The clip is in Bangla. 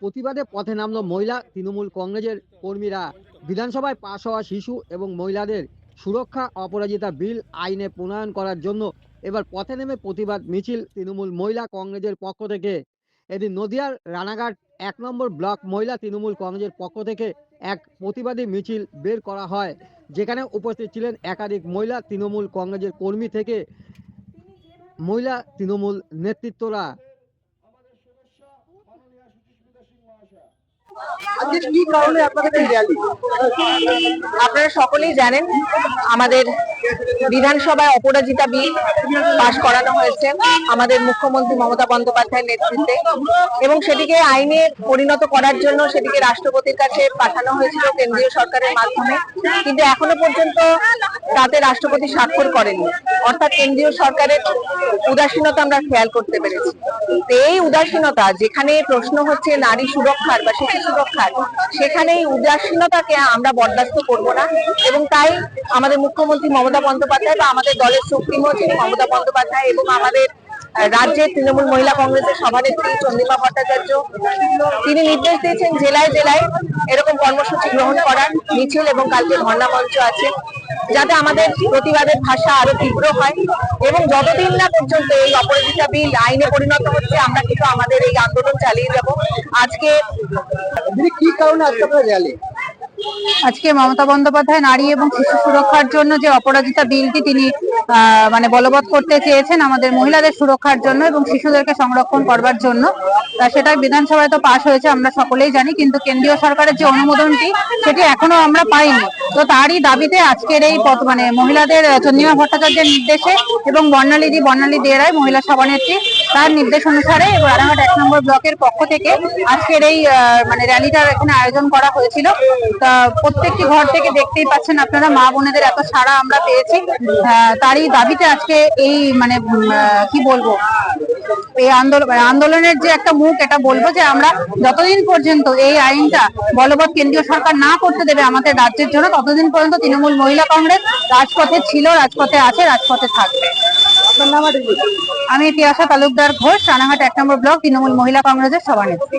প্রতিবাদে পথে নামলো মহিলা, তৃণমূল কংগ্রেসের কর্মীরা। বিধানসভায় পাশ হওয়া শিশু এবং মহিলাদের সুরক্ষা অপরাজিতা বিল আইনে প্রণয়ন করার জন্য এবার পথে নেমে প্রতিবাদ মিছিল তৃণমূল মহিলা কংগ্রেসের পক্ষ থেকে। এদিন নদিয়ার রানাঘাট এক নম্বর ব্লক মহিলা তৃণমূল কংগ্রেসের পক্ষ থেকে এক প্রতিবাদী মিছিল বের করা হয়, যেখানে উপস্থিত ছিলেন একাধিক মহিলা তৃণমূল কংগ্রেসের কর্মী থেকে মহিলা তৃণমূল নেতৃত্বরা। আপনারা সকলেই জানেন আমাদের বিধানসভায় অপরাজিতা বিল পাশ করানো হয়েছে আমাদের মুখ্যমন্ত্রী মমতা বন্দ্যোপাধ্যায়ের নেতৃত্বে। এবং সেটিকে আইনে পরিণত করার জন্য সেটিকে রাষ্ট্রপতির কাছে পাঠানো হয়েছিল কেন্দ্রীয় সরকারের মাধ্যমে। কিন্তু এখনও পর্যন্ত তাতে রাষ্ট্রপতি স্বাক্ষর করেনি। অর্থাৎ কেন্দ্রীয় সরকারের উদাসীনতা আমরা খেয়াল করতে পেরেছি। এই উদাসীনতা, যেখানে প্রশ্ন হচ্ছে নারী সুরক্ষার বা শিশু সুরক্ষার, সেখানে এই উদাসীনতাকে আমরা বরদাস্ত করব না। এবং তাই আমাদের মুখ্যমন্ত্রী মমতা বন্দ্যোপাধ্যায় বা আমাদের দলের সুপ্রিমো যিনি মমতা বন্দ্যোপাধ্যায় এবং আমাদের রাজ্যের তৃণমূল মহিলা কংগ্রেসের সভানেত্রী চন্দ্রিমা ভট্টাচার্য, তিনি নির্দেশ দিয়েছেন জেলায় জেলায় এরকম কর্মসূচি গ্রহণ করার, মিছিল এবং কালকে ধর্ণা মঞ্চ আছে, যাতে আমাদের প্রতিবাদের ভাষা আরও তীব্র হয় এবং যতদিন না পর্যন্ত এই অপরাজিতা বিল আইনে পরিণত হচ্ছে, আমরা কিন্তু আমাদের এই আন্দোলন চালিয়ে যাব। আজকে কি কারণে আজকে আপনাদের র্যালি? আজকে মমতা বন্দ্যোপাধ্যায় নারী এবং শিশু সুরক্ষার জন্য যে অপরাজিতা বিলটি তিনি মানে বলবৎ করতে চেয়েছেন আমাদের মহিলাদের সুরক্ষার জন্য এবং শিশুদেরকে সংরক্ষণ করবার জন্য সেটা বিধানসভায় তো পাশ হয়েছে, আমরা সকলেই জানি, কিন্তু কেন্দ্রীয় সরকারের যে অনুমোদনটি, সেটি এখনও আমরা পাইনি। তো তারই দাবিতে আজকের এই পথ মানে মহিলাদের, চন্দ্রিমা ভট্টাচার্যের নির্দেশে এবং বর্ণালীদি বর্ণালী দেরায় মহিলা সভানেত্রী তার নির্দেশ অনুসারে রানাঘাট এক নম্বর ব্লকের পক্ষ থেকে আজকের এই মানে র্যালিটার এখানে আয়োজন করা হয়েছিল। তা প্রত্যেকটি ঘর থেকে দেখতেই পাচ্ছেন আপনারা, মা বোনেদের এত সাড়া আমরা পেয়েছি। তারই দাবিতে আজকে এই মানে কি বলব? এই আন্দোলন মানে আন্দোলনের যে একটা মুখ, এটা বলব যে আমরা যতদিন পর্যন্ত এই আইনটা বলবৎ কেন্দ্রীয় সরকার না করতে দেবে আমাদের রাজ্যের জন্য, ততদিন পর্যন্ত তৃণমূল মহিলা কংগ্রেস রাজপথে ছিল, রাজপথে আছে, রাজপথে থাকবে। আমি তিয়াশা তালুকদার ঘোষ রানাঘাট এক নম্বর ব্লক তৃণমূল মহিলা কংগ্রেসের সভানেত্রী।